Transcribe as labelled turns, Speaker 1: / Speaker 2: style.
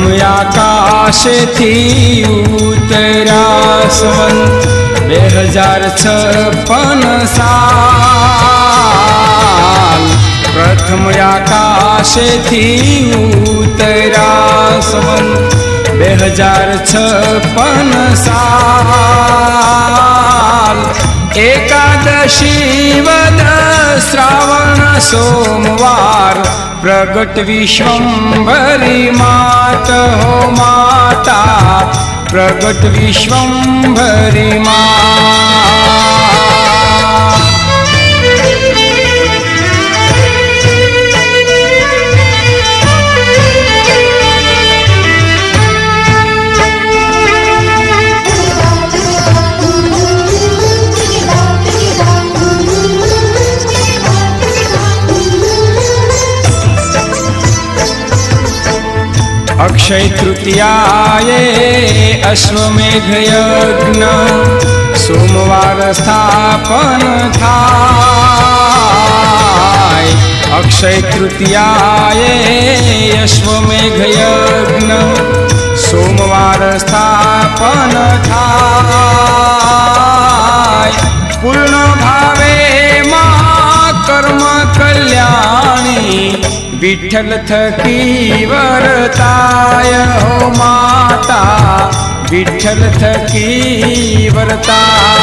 Speaker 1: આકાશેથી ઉતર્યા સંવંત બે હજાર છપ્પન સાલ. પ્રથમ આકાશથી ઉતર્યા સંવંત બે હજાર છપ્પન સાલ. એકાદશી વદ શ્રાવણ સોમવાર प्रगट विश्व मात हो माता प्रगट विश्वं भरी माता। અક્ષય તૃતીયાએ અશ્વમેઘ યજ્ઞ સોમવાર સ્થાપન થાય. અક્ષય તૃતીયાએ અશ્વમેઘ યજ્ઞ સોમવાર સ્થાપન થાય. પૂર્ણ ભાવે માં કર્મ કલ્યાણી વિઠ્ઠલ થકી વરતાય હો માતા વિઠ્ઠલ થકી વરતા